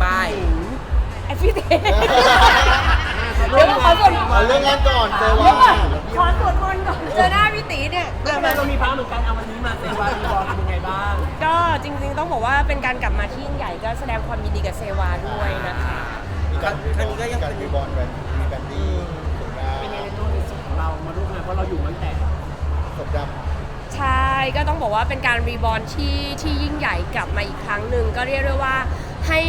ไปไอพี่เต้เดี๋ยวขอสวดเอาเรื่องงานก่อนเจอเดี๋ยวว่าก่อนขอสวดมนต์ก่อนเจอหน้าพี่ตีเนี่ยแล้วทำไมเรามีพระเหมือนกันเอาวันนี้มาเซวารีบอลเป็นยังไงบ้างก็จริงๆต้องบอกว่าเป็นการกลับมาที่ยิ่งใหญ่ก็แสดงความยินดีกับเซวาด้วยนะคะมีการครั้งนี้ก็ยังเป็น มีบอลแบบมีแบนดี้สงดาเป็นยังไงในตัวในส่วนของเรามาร่วมงานเพราะเราอยู่มาตั้งแต่สมด ใช่ก็ต้องบอกว่าเป็นการรีบอร์นที่ที่ยิ่งใหญ่กลับมาอีกครั้งหนึ่งก็เรียกได้ว่าให้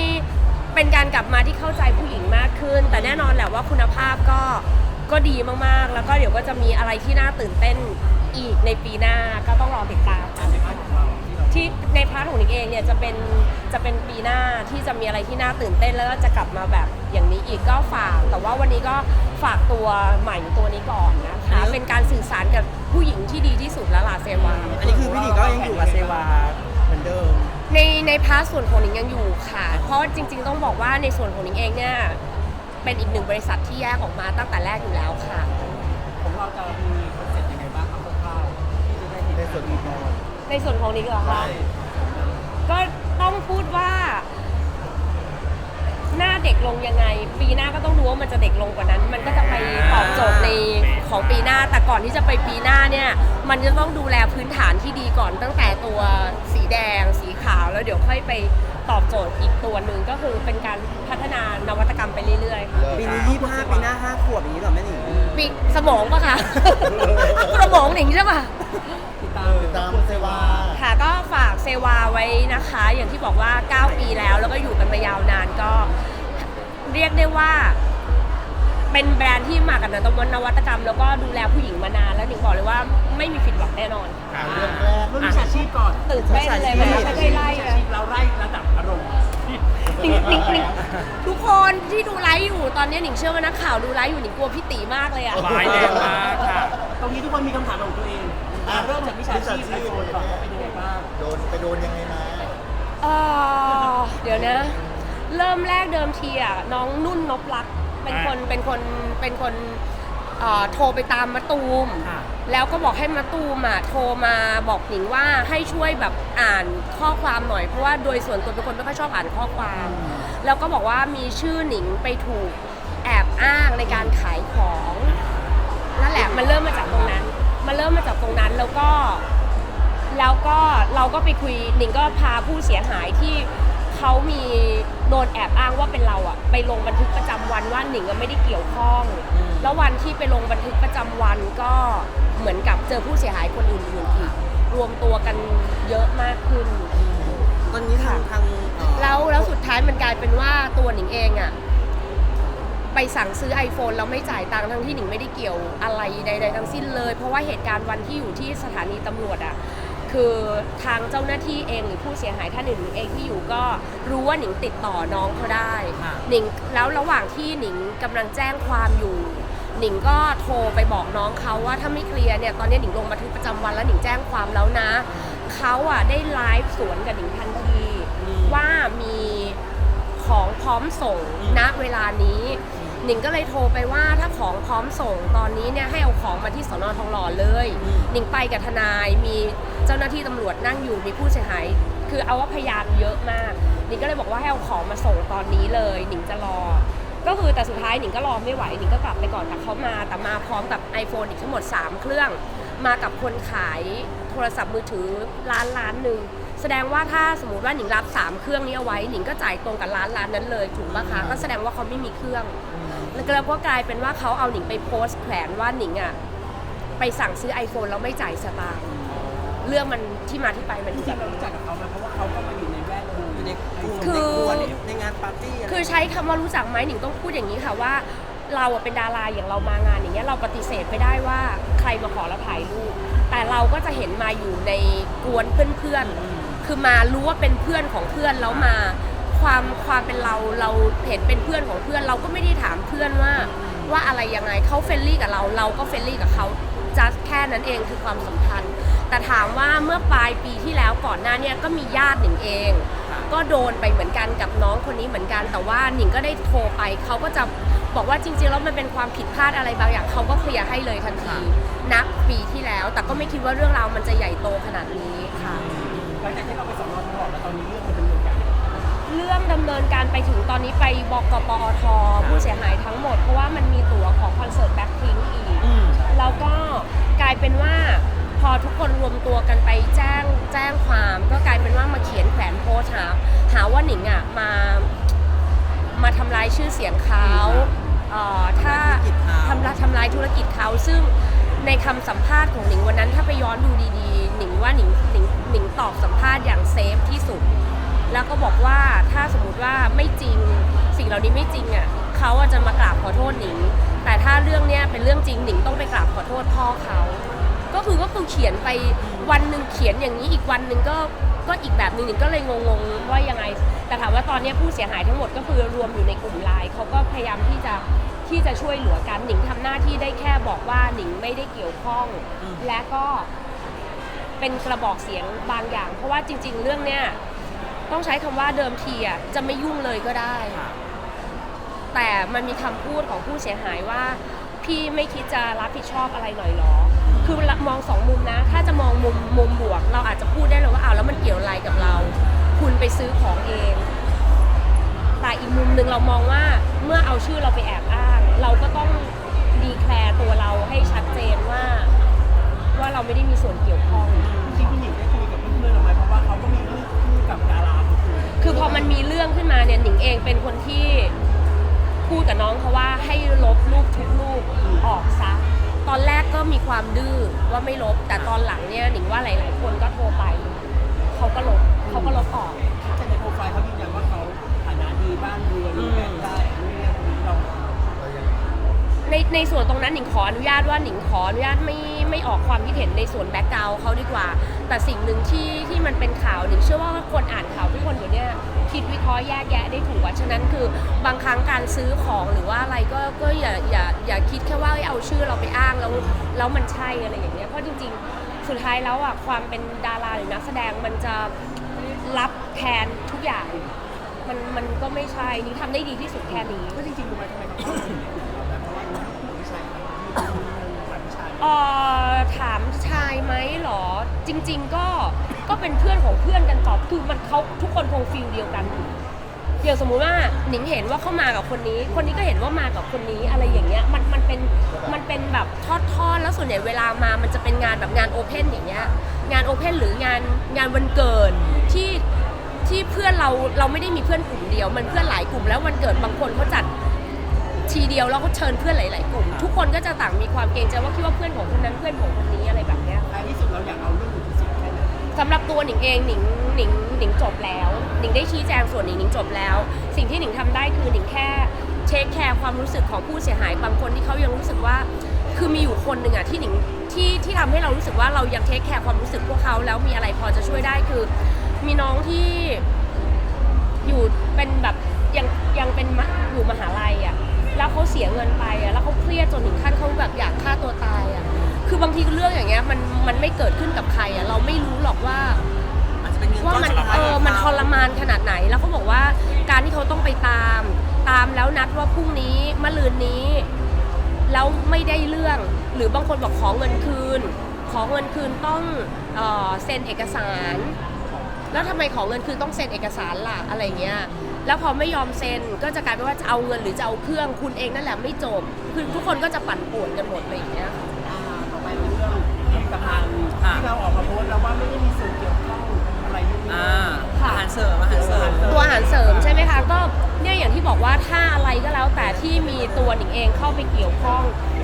เป็นการกลับมาที่เข้าใจผู้หญิงมากขึ้น แต่แน่นอนแหละว่าคุณภาพก็ก็ดีมากๆ แล้วก็เดี๋ยวก็จะมีอะไรที่น่าตื่นเต้นอีกในปีหน้าก็ต้องรอติดตามในพาร์ทของเราที่เราที่ในพาร์ทของนิกเองเนี่ยจะเป็นจะเป็นปีหน้าที่จะมีอะไรที่น่าตื่นเต้นแล้วก็จะกลับมาแบบอย่างนี้อีกก็ฝาก แต่ว่าวันนี้ก็ฝากตัวใหม่ตัวนี้ก่อนนะคะเป็นการสื่อสารกับ ผู้หญิงที่ดีที่สุดแล้วล่ะเซวาอันนี้คือพี่หนิงก็ยังอยู่กับเซวาเหมือนเดิม ในในพาร์ทส่วนของนิงยังอยู่ค่ะ เพราะจริง ๆ ต้องบอกว่าในส่วนของนิงเองเนี่ยเป็นอีกหนึ่งบริษัทที่แยกออกมาตั้งแต่แรกอยู่แล้วค่ะของเราจะมีคอนเซ็ปต์ยังไงบ้างเอาคร่าวๆที่จะได้เห็นในส่วนของบอลในส่วนของนิงเหรอใช่คะก็ต้องพูดว่าหน้า เด็กลงยังไง ปีหน้าก็ต้องดูว่ามันจะเด็กลงกว่านั้น มันก็จะไปตอบโจทย์ในของปีหน้า แต่ก่อนที่จะไปปีหน้าเนี่ย มันจะต้องดูแลพื้นฐานที่ดีก่อนตั้งแต่ตัวสีแดง สีขาวแล้วเดี๋ยวค่อยไปตอบโจทย์อีกตัวหนึ่งก็คือเป็นการพัฒนานวัตกรรมไปเรื่อยๆค่ะเลิกปีนี้ยี่ห้าปีหน้าห้าขวบอย่างนี้เหรอแม่หนิงปีสมองปะคะ สมองหนิงใช่ปะติดตามติดตามเซวาค่ะก็ฝากเซวาไว้นะคะ อย่างที่บอกว่า 9 ปีแล้วแล้วก็อยู่กันมายาวนานก็ เรียกได้ว่า เป็นแบรนด์ที่มากับนวัตกรรม แล้วก็ดูแลผู้หญิงมานานแล้วหนิงบอกเลยว่าไม่มีผิดหวังแน่นอนอ่าเรื่องแรกเรื่องวิชาชีพก่อนตื่นเต้นเลยไหมไม่ได้ไล่วิเลชายชีพเราไล่ระดับอารมณ์หนิงหนิงหนิงทุกคนที่ดูไลฟ์อยู่ตอนนี้หนิงเชื่อว่านักข่าวดูไลฟ์อยู่หนิงกลัวพี่ตีมากเลยอะ ร้ายแรงมากค่ะ ตรงนี้ทุกคนมีคำถามของตัวเองอะเริ่มจากวิชาชีพไอโฟนก่อนว่าเป็นยังไงบ้าง โดนไปโดนยังไงมา เอ่อเดี๋ยวนะ เริ่มแรกเดิมทีอะน้องนุ่นนบลักษ์เป็นคนเป็นคนเป็นคนเอ่อโทรไปตามมะตูมค่ะ แล้วก็บอกให้มะตูมอะโทรมาบอกหนิงว่าให้ช่วยแบบอ่านข้อความหน่อยเพราะว่าโดยส่วนตัวเป็นคนไม่ค่อยชอบอ่านข้อความ แล้วก็บอกว่ามีชื่อหนิงไปถูกแอบอ้างในการขายของ นั่นแหละมันเริ่มมาจากตรงนั้น มันเริ่มมาจากตรงนั้นแล้วก็ แล้วก็เราก็ไปคุยหนิงก็พาผู้เสียหายที่ เขามีโดนแอบอ้างว่าเป็นเราอะไปลงบันทึกประจำวันว่าหนิงก็ไม่ได้เกี่ยวข้องแล้ววันที่ไปลงบันทึกประจำวันก็เหมือนกับเจอผู้เสียหายคนอื่นๆอีกรวมตัวกันเยอะมากขึ้น ตอนนี้ทางทางเอ่อแล้วแล้วสุดท้ายมันกลายเป็นว่าตัวหนิงเองอะไปสั่งซื้อ iPhone แล้วไม่จ่ายตังค์ทั้งที่หนิงไม่ได้เกี่ยวอะไรใดๆทั้งสิ้นเลย เพราะว่าเหตุการณ์วันที่อยู่ที่สถานีตำรวจอะ คือทางเจ้าหน้าที่เองหรือผู้เสียหายท่านอื่นๆเองที่อยู่ก็รู้ว่าหนิงติดต่อน้องเขาได้ค่ะหนิงแล้วระหว่างที่หนิงกำลังแจ้งความอยู่หนิงก็โทรไปบอกน้องเขาว่าถ้าไม่เคลียร์เนี่ยตอนนี้หนิงลงบันทึกประจำวันแล้วหนิงแจ้งความแล้วนะเขาอะได้ไลฟ์สวนกับหนิงทันทีว่ามีของพร้อมส่งณเวลานี้หนิงก็เลยโทรไปว่าถ้าของพร้อมส่งตอนนี้เนี่ยให้เอาของมาที่สอนอทองหล่อเลยหนิงไปกับทนายมี เจ้าหน้าที่ตำรวจนั่งอยู่มีผู้เสียหาย คือเอาว่าพยานเยอะมากหนิงก็เลยบอกว่าให้เอาของมาส่งตอนนี้เลยหนิงจะรอ ก็คือแต่สุดท้ายหนิงก็รอไม่ไหวหนิงก็กลับไปก่อนแต่เขามาแต่มาพร้อมกับ iPhone อีกทั้งหมด 3 เครื่อง มากับคนขายโทรศัพท์มือถือร้านร้านหนึ่งแสดงว่าถ้าสมมติว่าหนิงรับ 3 เครื่องนี้เอาไว้หนิงก็จ่ายตรงกับร้านร้านนั้นเลยถูกปะคะก็แสดงว่าเขาไม่มีเครื่อง แล้วก็แล้วก็กลายเป็นว่าเขาเอาหนิงไปโพสต์แขวนว่าหนิงอะไปสั่งซื้อ iPhone แล้วไม่จ่ายสตางค์ เรื่องมันที่มาที่ไปมันจริงๆเรารู้จักกับเขาไหมาเพราะว่าเขาก็มาอยู่ในแวดวงอยู่ในกลุ่มคือในกวนในงานปาร์ตี้อะไรคือใช้คำว่ารู้จักไหมหนิงต้องพูดอย่างนี้ค่ะว่า เราอะเป็นดาราอย่างเรามางานอย่างเงี้ยเราปฏิเสธไม่ได้ว่าใครมาขอเราถ่ายรูปแต่เราก็จะเห็นมาอยู่ในกวนเพื่อนๆคือมารู้ว่าเป็นเพื่อนของเพื่อนแล้วมาความความเป็นเราเราเห็นเป็นเพื่อนของเพื่อน เราก็ไม่ได้ถามเพื่อนว่าว่าอะไรยังไงเขาเฟรนลี่กับเรา เราก็เฟรนลี่กับเขาจัดแค่นั้นเองคือความสัมพันธ์ แต่ถามว่าเมื่อปลายปีที่แล้วก่อนหน้าเนี่ยก็มีญาติหนิงเอง ก็โดนไปเหมือนกันกับน้องคนนี้เหมือนกัน แต่ว่าหนิงก็ได้โทรไปเขาก็จะบอกว่าจริงๆแล้วมันเป็นความผิดพลาดอะไรบางอย่างเขาก็เคลียร์ให้เลยทันทีนับปีที่แล้ว แต่ก็ไม่คิดว่าเรื่องราวมันจะใหญ่โตขนาดนี้ค่ะ หลังจากที่เราไปสอนอทองหล่อแล้วตอนนี้เรื่องมันดำเนินการเญการไปถึงตอนนี้ไปบกปอทผู้เสียหายทั้งหมด เพราะว่ามันมีตั๋วของคอนเสิร์ตแบ็คพิงอีกอืมแล้วก็กลายเป็นว่า พอทุกคนรวมตัวกันไปแจ้งแจ้งความก็กลายเป็นว่ามาเขียนแขวนโพสต์หาหาว่าหนิงอะมามาทำลายชื่อเสียงเขาเอ่อถ้าทำลายธุรกิจเขาทำลายทำลายธุรกิจเขาซึ่งในคำสัมภาษณ์ของหนิงวันนั้นถ้าไปย้อนดูดีๆ หนิงว่าหนิงหนิงหนิงตอบสัมภาษณ์อย่างเซฟที่สุด แล้วก็บอกว่าถ้าสมมติว่าไม่จริงสิ่งเหล่านี้ไม่จริงอะเขาอะจะมากราบขอโทษหนิง แต่ถ้าเรื่องเนี้ยเป็นเรื่องจริงหนิงต้องไปกราบขอโทษพ่อเขา ก็คือก็คือเขียนไปวันหนึ่งเขียนอย่างนี้อีกวันหนึ่งก็ก็อีกแบบหนึ่งหนิงก็เลยงงๆว่ายังไง แต่ถามว่าตอนเนี้ยผู้เสียหายทั้งหมดก็คือรวมอยู่ในกลุ่มไลน์เขาก็พยายามที่จะที่จะช่วยเหลือกันหนิงทำหน้าที่ได้แค่บอกว่าหนิงไม่ได้เกี่ยวข้อง และก็เป็นกระบอกเสียงบางอย่าง เพราะว่าจริง ๆ เรื่องเนี้ยต้องใช้คำว่าเดิมทีอะจะไม่ยุ่งเลยก็ได้ แต่มันมีคำพูดของผู้เสียหายว่า พี่ไม่คิดจะรับผิดชอบอะไรหน่อยหรอ คือมองสองมุมนะ ถ้าจะมองมุมมุมบวก เราอาจจะพูดได้เลยว่าอ้าวแล้วมันเกี่ยวอะไรกับเรา คุณไปซื้อของเอง แต่อีกมุมหนึ่งเรามองว่าเมื่อเอาชื่อเราไปแอบอ้าง เราก็ต้องดีแคลร์ตัวเราให้ชัดเจนว่า ว่าเราไม่ได้มีส่วนเกี่ยวข้อง จริงๆพี่หญิงได้คุยกับเพื่อนๆเราไหมเพราะว่าเขาก็มีลูกคู่กับดาราคนอื่นคือพอมันมีเรื่องขึ้นมาเนี่ยหนิงเองเป็นคนที่พูดกับน้องเขาว่าให้ลบรูปทุกรูปออกซะ ตอนแรกก็มีความดื้อว่าไม่ลบ แต่ตอนหลังเนี่ยหนิงว่าหลาย ๆ คนก็โทรไป เขาก็ลบเขาก็ลบออก แต่ในโปรไฟล์เขายืนยันว่าเขาฐานะดีบ้านเรือนมีแฟนได้นู่น ในในส่วนตรงนั้นหนิงขออนุญาตว่าหนิงขออนุญาตไม่ไม่ออกความคิดเห็นในส่วนแบ็กกราวเขาดีกว่า แต่สิ่งหนึ่งที่ที่มันเป็นข่าวหนิงเชื่อว่าคนอ่านข่าวทุกคนเดี๋ยวเนี้คิดวิเคราะห์แยกแยะได้ถูกว่าฉะนั้นคือบางครั้งการซื้อของหรือว่าอะไรก็ก็อย่าอย่าอย่าคิดแค่ว่าเอาชื่อเราไปอ้างแล้วแล้วมันใช่อะไรอย่างเงี้ยเพราะจริง ๆ สุดท้ายแล้วอะความเป็นดาราหรือนักแสดงมันจะรับแทนทุกอย่าง มันมันก็ไม่ใช่นี่ทำได้ดีที่สุดแค่นี้ก็จริงๆรู้ไหมทำไม เอ่อถามชายไหมเหรอ จริง ๆ ก็ก็เป็นเพื่อนของเพื่อนกันตอบคือมันเขาทุกคนคงฟิลเดียวกันเดี๋ยวสมมุติว่าหนิงเห็นว่าเขามากับคนนี้ คนนี้ก็เห็นว่ามากับคนนี้อะไรอย่างเงี้ยมันมันเป็นมันเป็นแบบทอดๆแล้วส่วนใหญ่เวลามามันจะเป็นงานแบบงานโอเพนอย่างเงี้ยงานโอเพนหรืองานงานวันเกิดที่ที่เพื่อนเราเราไม่ได้มีเพื่อนกลุ่มเดียว มันเพื่อนหลายกลุ่มแล้ววันเกิดบางคนเขาจัด ทีเดียวแล้วก็เชิญเพื่อนหลาย ๆ กลุ่ม ทุกคนก็จะต่างมีความเกรงใจว่าคิดว่าเพื่อนของคนนั้นเพื่อนของคนนี้อะไรแบบเนี้ยท้ายที่สุดเราอยากเอาเรื่องถึงที่สุดแค่ไหนสำหรับตัวหนิงเองหนิงหนิงหนิงจบแล้วหนิงได้ชี้แจงส่วนหนิงหนิงจบแล้ว สิ่งที่หนิงทำได้คือหนิงแค่เทคแคร์ความรู้สึกของผู้เสียหายบางคนที่เขายังรู้สึกว่า คือมีอยู่คนหนึ่งอะที่หนิงที่ที่ทำให้เรารู้สึกว่าเรายังเทคแคร์ความรู้สึกพวกเขาแล้วมีอะไรพอจะช่วยได้คือ มีน้องที่อยู่เป็นแบบยังยังเป็นมะอยู่มหาลัยอะ แล้วเขาเสียเงินไปอะแล้วเขาเครียดจนถึงขั้นเขาแบบอยากฆ่าตัวตายอะคือบางทีเรื่องอย่างเงี้ยมันมันไม่เกิดขึ้นกับใครอะเราไม่รู้หรอกว่า อาจจะเป็นเงินว่าก้อนมันสำหรับเออมันทรมานขนาดไหนแล้วเขาบอกว่าการที่เขาต้องไปตาม ตามแล้วนัดว่าพรุ่งนี้มะรืนนี้ แล้วไม่ได้เรื่อง หรือบางคนบอกขอเงินคืน ขอเงินคืนต้องเออเซ็นเอกสาร แล้วทำไมขอเงินคืนต้องเซ็นเอกสารล่ะอะไรเงี้ย แล้วพอไม่ยอมเซ็นก็จะกลายเป็นว่าจะเอาเงินหรือจะเอาเครื่องคุณเองนั่นแหละไม่จบ คือทุกคนก็จะปั่นป่วนกันหมดอะไรอย่างเงี้ยอ่าต่อไปเป็นเรื่องผลิตภัณฑ์ที่เราออกมาโพสต์แล้วว่าไม่ได้มีส่วนเกี่ยวข้องอะไรนู่นนี่อ่านั่นอาหารเสริมอาหารเสริม ตัวอาหารเสริมใช่ไหมคะก็เนี่ยอย่างที่บอกว่าถ้าอะไรก็แล้วแต่ที่มีตัวหนิงเองเข้าไปเกี่ยวข้อง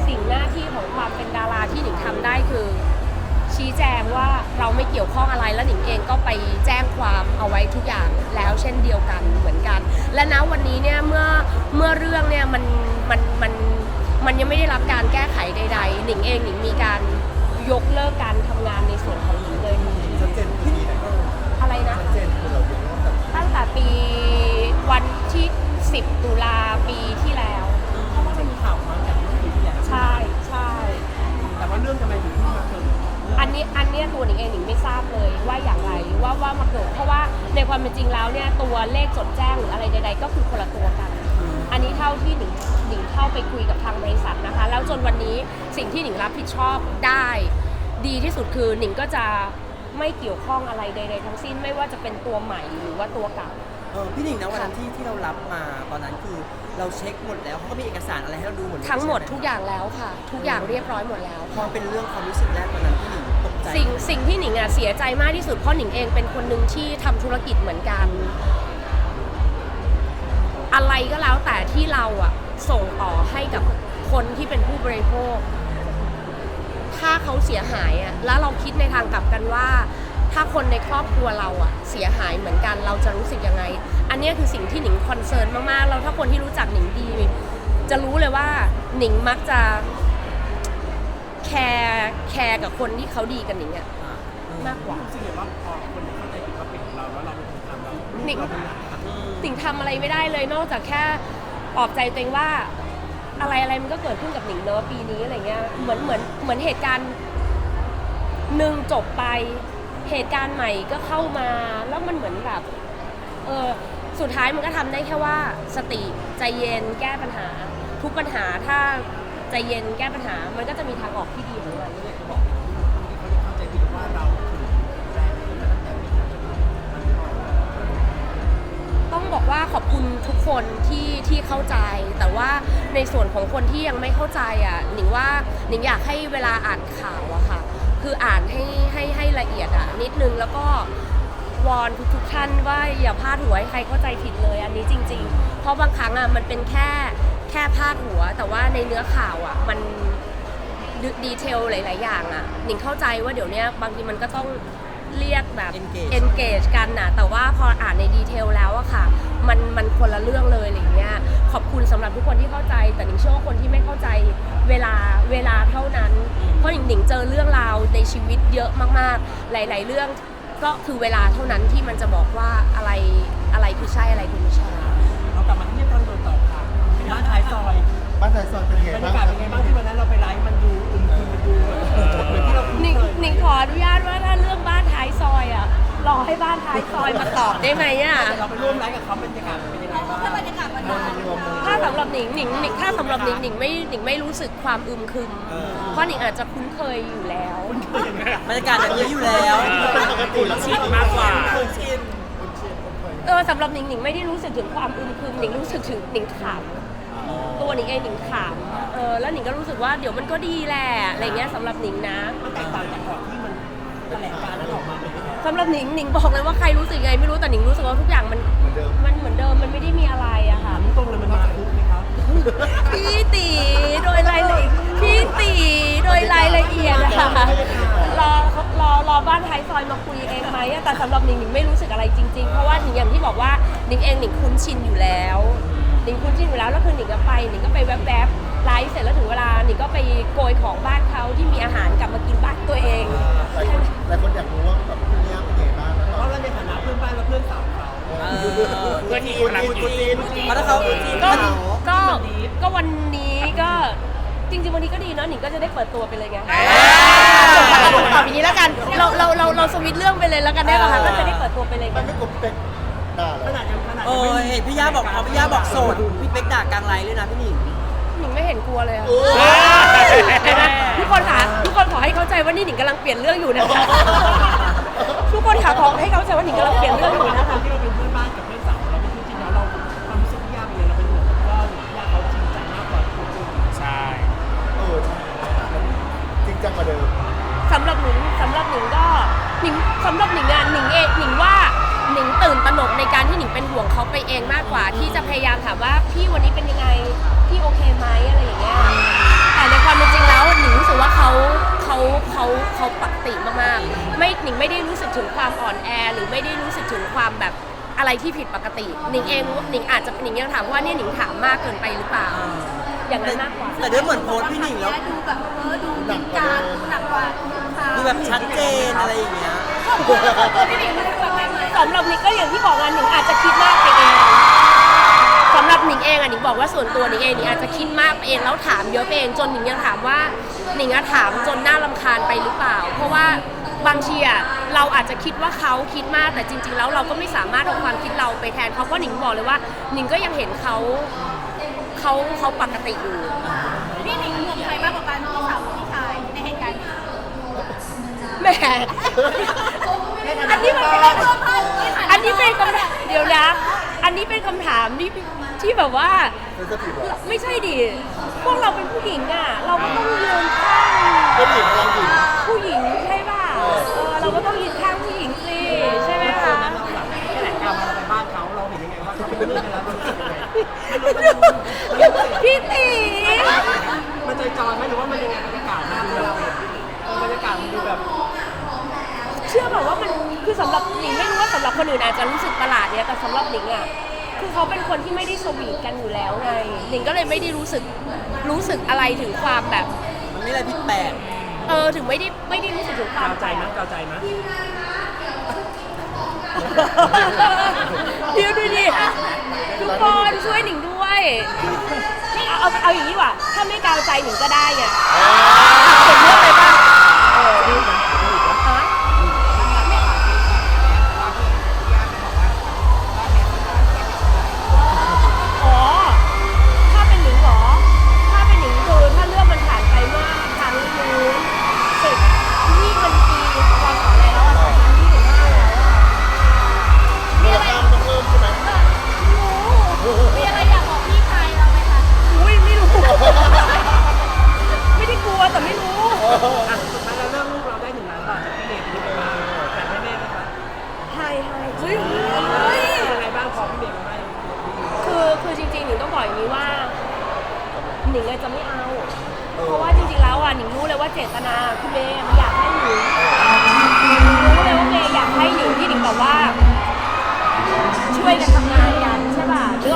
สิ่งหน้าที่ของความเป็นดาราที่หนิงทำได้คือ ชี้แจงว่าเราไม่เกี่ยวข้องอะไรและหนิงเองก็ไปแจ้งความเอาไว้ทุกอย่างแล้วเช่นเดียวกันเหมือนกัน และณวันนี้เนี่ยเมื่อเมื่อเรื่องเนี่ยมันมันมันมันยังไม่ได้รับการแก้ไขใดๆหนิงเองหนิงมีการยกเลิกการทำงานในส่วนของหนิงเลยชัดเจนที่ไหนอะไรนะ ชัดเจนคือเราอยู่ร่วมกับตั้งแต่ปีวันที่ 10 ตุลาปีที่แล้ว เพราะว่ามันมีข่าวมาจากเมื่อปีที่แล้วใช่ใช่แต่ว่าเรื่องทำไมถึง อันนี้อันเนี้ยตัวหนิงเองหนิงไม่ทราบเลยว่าอย่างไรว่าว่ามาเกิดเพราะว่าในความเป็นจริงแล้วเนี่ยตัวเลขจดแจ้งหรืออะไรใด ๆ ก็คือคนละตัวกัน อันนี้เท่าที่หนิงหนิงเข้าไปคุยกับทางบริษัทนะคะ แล้วจนวันนี้สิ่งที่หนิงรับผิดชอบได้ ดีที่สุดคือหนิงก็จะไม่เกี่ยวข้องอะไรใด ๆ ทั้งสิ้นไม่ว่าจะเป็นตัวใหม่หรือว่าตัวเก่า เออพี่หนิงนะวันนั้นที่ที่เรารับมาตอนนั้นคือเราเช็คหมดแล้วเขาก็มีเอกสารอะไรให้เราดูหมดเลยทั้งหมดใช่ไทุกอย่างแล้วค่ะ ทุกอย่างเรียบร้อยหมดแล้ว พอเป็นเรื่องความรู้สึกแรกตอนนั้นพี่หนิงตก ใจสิ่งสิ่งที่หนิงอะเสียใจมากที่สุดเพราะหนิงเองเป็นคนหนึ่งที่ทำธุรกิจเหมือนกัน อะไรก็แล้วแต่ที่เราอะส่งต่อให้กับคนที่เป็นผู้บริโภค ถ้าเขาเสียหายอะแล้วเราคิดในทางกลับกันว่า ถ้าคนในครอบครัวเราอะเสียหายเหมือนกันเราจะรู้สึกยังไง อันเนี้ยคือสิ่งที่หนิงคอนเซิร์นมากๆแล้วถ้าคนที่รู้จักหนิงดี จะรู้เลยว่าหนิงมักจะ ร์แคร์กับคนที่เขาดีกับหนิงอะมากกว่ารู้สึกว่าพอคนเข้าใจผิดว่าเป็นของเราแล้วเราเป็นคนทำเราหนิงหนิงทำอะไรไม่ได้เลยนอกจากแค่ปลอบใจตัวเองว่า อะไรอะไรมันก็เกิดขึ้นกับหนิงเนอะปีนี้อะไรเงี้ยเหมือนเหมือนเหมือนเหตุการณ์หนึ่งจบไปเหตุการณ์ใหม่ก็เข้ามาแล้วมันเหมือนแบบเออสุดท้ายมันก็ทำได้แค่ว่าสติใจเย็นแก้ปัญหา ทุกปัญหาถ้า ใจเย็นแก้ปัญหา มันก็จะมีทางออกที่ดีของมันเขาจะเข้าใจผิดว่าเราคือแรงตั้งแต่ปีนั้นจนถึงมันก่อนต้องบอกว่าขอบคุณทุกคนที่ที่เข้าใจ แต่ว่าในส่วนของคนที่ยังไม่เข้าใจอะหนิงว่าหนิงอยากให้เวลาอ่านข่าวอะค่ะ คืออ่านให้ให้ให้ละเอียดอะนิดนึงแล้วก็วอนทุกทุกท่านว่าอย่าพลาดหัวให้ใครเข้าใจผิดเลยอันนี้จริง ๆ เพราะบางครั้งอะมันเป็นแค่ ค่พาดหัว แต่ว่าในเนื้อข่าวอะมันดีเทลหลาย ๆ อย่างอะหนิงเข้าใจว่าเดี๋ยวเนี้ยบางทีมันก็ต้องเรียกแบบ Engage engage กันนะแต่ว่าพออ่านในดีเทลแล้วอะค่ะ มันมันคนละเรื่องเลยอะไรเงี้ยขอบคุณสำหรับทุกคนที่เข้าใจ แต่หนิงเชื่อว่าคนที่ไม่เข้าใจเวลาเวลาเท่านั้น เพราะหนิงหนิงเจอเรื่องราวในชีวิตเยอะมาก ๆ หลาย ๆ เรื่องก็คือเวลาเท่านั้นที่มันจะบอกว่าอะไรอะไรคือใช่อะไรคือไม่ใช่เรากลับมาที่ บ้านท้ายซอยบ้านไทยซอยเป็นไงบรรบ้ายางกาศเป็นไงบ้างที่วันนั้นเราไปไลฟ์มันดูอึมครึมมันดูเหมือนที่เราคุ้นหนิงเคยหนิงขออนุญาตว่าถ้าเรื่องบ้านท้ายซอยอะรอให้บ้านท้ายซอยมาตอบได้ไหมอะแต่เราไปร่วมไลฟ์กับเขาบรรยากาศเป็นยังไงบ้างถ้าสำหรับหนิงหนิงหนิงถ้าสำหรับหนิงหนิงไม่หนิงไม่รู้สึกความอึมครึมเออเพราะหนิงอาจจะคุ้นเคยอยู่แล้ว บรรยากาศแบบนี้อยู่แล้วเป็นปกติแล้วชินมากกว่าชินเออสำหรับหนิงหนิงไม่ได้รู้สึกถึงความอึมครึมหนิงรู้สึกถึงหนิงขำ ตัวหนิงเองหนิงขำเออแล้วหนิงก็รู้สึกว่าเดี๋ยวมันก็ดีแหละอะไรเงี้ยสำหรับหนิงนะ มันแตกต่างจากก่อนที่มันแถลงการนั้นออกมาเป็นยังไงสำหรับหนิงหนิงบอกเลยว่าใครรู้สึกยังไงไม่รู้แต่หนิงรู้สึกว่าทุกอย่างมันเหมือนเดิมมันเหมือนเดิมมันไม่ได้มีอะไรอะค่ะ ถามตรงเลยมันมาคุกไหมครับพี่ตีโดยรายละเอียดพี่ตีโดยรายละเอียดอะค่ะรอรอรอบ้านท้ายซอยมาคุยเองไหมอะแต่สำหรับหนิงหนิงไม่รู้สึกอะไรจริง ๆ เพราะว่าหนิงอย่างที่บอกว่าหนิงเองหนิงคุ้นชินอยู่แล้ว หนิงคุ้นชินอยู่แล้วแล้วคือหนิงก็ไปหนิงก็ไปแวบๆไลฟ์เสร็จแล้วถึงเวลาหนิงก็ไปโกยของบ้านเขาที่มีอาหารกลับมากินบ้านตัวเอง หลายคนหลายคนอยากรู้ว่าแบบพี่ย่าเป็นไงบ้างแล้วเพก็ราะเราในฐานะเพื่อนบ้านและเพื่อนสาวเขาเออเพื่อนที่กำลังจีนเพราะถ้าเขาจีน ก็เขาก็ก็วันนี้ก็จริงๆวันนี้ก็ดีเนาะหนิงก็จะได้เปิดตัวไปเลยไงตอบอย่างนี้แล้วกัน เราเราเราเราสวิตช์เรื่องไปเลยแล้วกันได้ป่ะคะก็จะได้เปิดตัวไปเลยมักันนไม่กบเป็ก ด่าเหรขอนาดยังขนาดเออเห็นพี่ย่าบอกพอพี่ย่าบอกโสดพี่เป๊กด่ากลางไลน์เลยนะพี่หนิง หนิงไม่เห็นกลัวเลยอะโอ้ทุกคนค่ะทุกคนขอให้เข้าใจว่านี่หนิงกำลังเปลี่ยนเรื่องอยู่นะคะทุกคนค่ะขอให้เข้าใจว่าหนิงกำลังเปลี่ยนเรื่องอยู่นะคะ ที่เราเป็นเพื่อนบ้านกับเพื่อนสาวเราเป็นคู่จริงแล้วเราความรู้สึกที่ยากเป็นยังไงเราเป็นห่วงว่าหรือที่ยากเขาจริงจังมากกว่าคู่จริงใช่เออจริงจังกว่าเดิม สำหรับหนิงสำหรับหนิงก็หนิงสำหรับหนิงอะหนิงเองหนิงว่าหนิ งตื่นตระหนกในการที่หนิงเป็นห่วงเขาไปเองมากกว่า ที่จะพยายามถามว่าพี่วันนี้เป็นยังไงพี่โอเคไหมอะไรอย่างเงี้ยแต่ในความเป็นจริงแล้วหนิงรู้สึกว่าเขาเขาเขาเขาปกติมากๆไม่หนิงไม่ได้รู้สึกถึงความอ่อนแอ หรือไม่ได้รู้สึกถึงความแบบอะไรที่ผิดปกติหนิงเองหนิงอาจจะหนิงยังถามว่าเนี่ยหนิงถามมากเกินไปหรือเปล่า อย่างนั้นมากกว่า แต่ด้วยเหมือนโพสต์พี่หนิงแล้วดูแบบเออดูจริงจังดูหนักกว่าข่าวดูแบบชัดเจนอะไรอย่างเงี้ย พี่หนิงำหรับหนิงก็อย่างที่บอกงานหนิงอาจจะคิดมากไปเองสำหรับหนิงเองอะหนิงบอกว่าส่วนตัวหนิงเองหนิงอาจจะคิดมากไปเองแล้วถามเยอะไปเองจนหนิงยังถามว่าหนิงอะถามจนน่ารำคาญไปหรือเปล่า เพราะว่าบางทีอะเราอาจจะคิดว่าเขาคิดมากแต่จริง ๆ แล้วเราก็ไม่สามารถเอาความคิดเราไปแทนเขาเพราะหนิงบอกเลยว่าหนิงก็ยังเห็นเขาเขาเขาปกติอยู่พี่หนิงห่วงใครมากกว่ากันพี่สาวหรือพี่ชายในเหตุการณ์นี้แหม อันนี้มันเป็นเพื่อนเพื่อนอันนี้เป็นคำถามเดี๋ยวนะนี้เป็นคำถามที่ที่แบบว่าเซนสทีฟเหรอไม่ใช่ดิ พวกเราเป็นผู้หญิงอะ เราก็ต้องยืนข้างเป็นหญิงพลังหญิงผู้หญิงใช่ป่ะเออเราก็ต้องยืนข้างผู้หญิงสิใช่ไหมคะเราหลังแถลงการมาเราไปบ้านเขาเราเห็นยังไงว่าเขาเป็นเรื่องไปแล้วเรารู้สึกยังไงพี่ตีมันใจจอยไหมหรือว่ามันยังไงบรรยากาศมันดูแบบเออบรรยากาศมันดูแบบ เชื่อแบบว่ามันคือสำหรับหนิงไม่รู้ว่าสำหรับคนอื่นอาจจะรู้สึกประหลาดเนี่ยแต่สำหรับหนิงอะคือเขาเป็นคนที่ไม่ได้สวีทกันอยู่แล้วไงหนิงก็เลยไม่ได้รู้สึกรู้สึกอะไรถึงความแบบ มันไม่อะไรผิดแปลกเออถึงไม่ได้ไม่ได้รู้สึกถึงควากามวใจมั้ยกาวใจมั้ยเดี๋ยวดูดิทุกคนช่วยหนิงด้วยเอาเอาเอาอย่างนี้ดีกว่า ถ้าไม่กาวใจหนิงก็ได้ไงเห็นเรื่องอะไรบ้าง เออ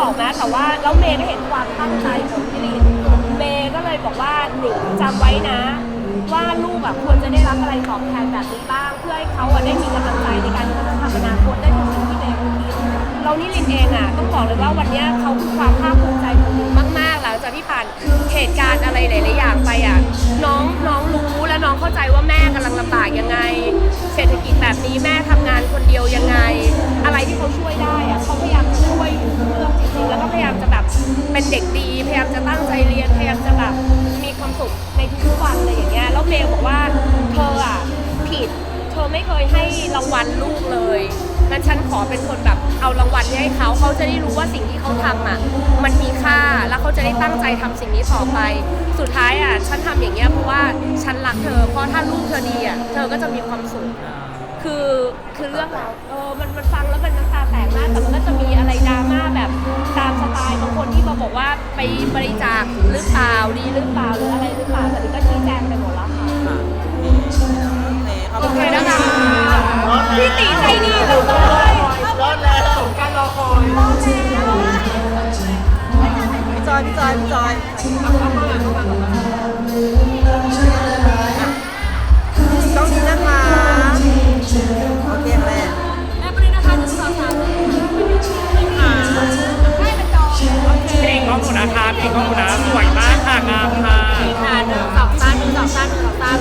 อกนะแต่ว่าแล้วเมย์ก็เห็นความตั้งใจของพี่ลินเมย์ก็เลยบอกว่าหนิงจำไว้นะ ว่าลูกอะควรจะได้รับอะไรตอบแทนแบบนี้บ้าง เพื่อให้เขาอะได้มีกำลังใจในการที่จะทำอนาคตได้ถึงสิ่งที่เมย์คิดเรานี่ลินเองอะต้องบอกเลยว่าวันเนี้ยเขาคือความภาคภูมิใจของ จากที่ผ่านเหตุการณ์อะไรหลายๆอย่างไปอะน้องน้องรู้และน้องเข้าใจว่าแม่กำลังลำบากยังไง เศรษฐกิจแบบนี้แม่ทำงานคนเดียวยังไง อะไรที่เขาช่วยได้อะเขาพยายามจะช่วยทุกเรื่องจริงๆแล้วก็พยายามจะแบบเป็นเด็กดี พยายามจะตั้งใจเรียนพยายามจะแบบมีความสุขในทุกๆวันอะไรอย่างเงี้ยแล้วเมย์บอกว่าเธออะผิด เธอไม่เคยให้รางวัลลูกเลยงั้นฉันขอเป็นคนแบบ เอารางวัลนี้ให้เขาเขาจะได้รู้ว่าสิ่งที่เขาทำอะมันมีค่าแล้วเขาจะได้ตั้งใจทำสิ่งนี้ต่อไป สุดท้ายอะฉันทำอย่างเงี้ยเพราะว่าฉันรักเธอ เพราะถ้าลูกเธอดีอะเธอก็จะมีความสุข คือคือเรื่องราวเออมันมันฟังแล้วมันน้ำตาแตกมากแต่มันก็จะมีอะไรดราม่าแบบตามสไตล์บางคนที่มาบอกว่าไปบริจาคหรือเปล่าดีหรือเปล่าหรืออะไรหรือเปล่าแต่นี่ก็ชี้แจงไปหมด จอยจอยต้องนี้นมาโอเคแม่แม่ปรินนะคะจะสอบถามเพลงของหนูนะคะเพลงของหนูนะสวยมากค่ะงามค่ะค่ะหนึ่งสองสามหนึ่สองสามหนึ่สองสาม